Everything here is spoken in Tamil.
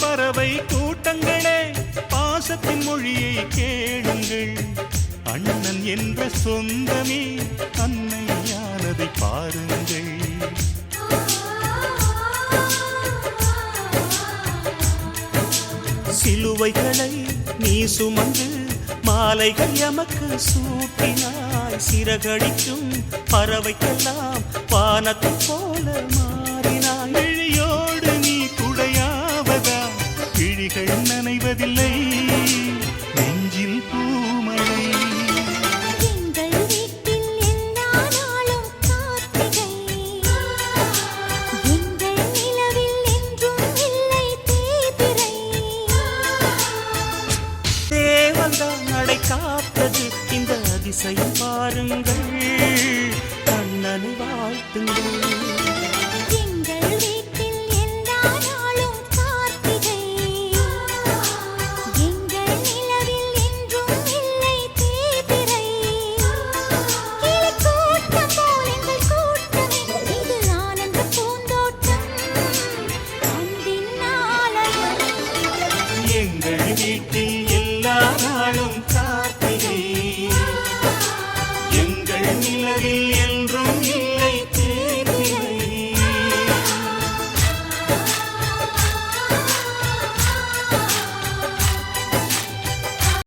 பறவை கூட்டங்களே பாசத்தின் மொழியை கேளுங்கள். அண்ணன் என்ற சொந்தமே அன்னையானதை பாருங்கள். சிலுவைகளை நீ சுமந்து மாலைகள் எமக்கு சூட்டினாய். சிறகடிக்கும் பறவைக்கெல்லாம் வானத்தை போல மாறினாய். இல்லை தேய்பிறை தேவன்தான் நடை காத்தது இந்த அதிசயம் பாருங்கள். கண்ணனை வாழ்த்துங்கள். எங்கள் வீட்டில் எல்லா நாளும் காத்திரே. எங்கள் நிலவில் என்றும்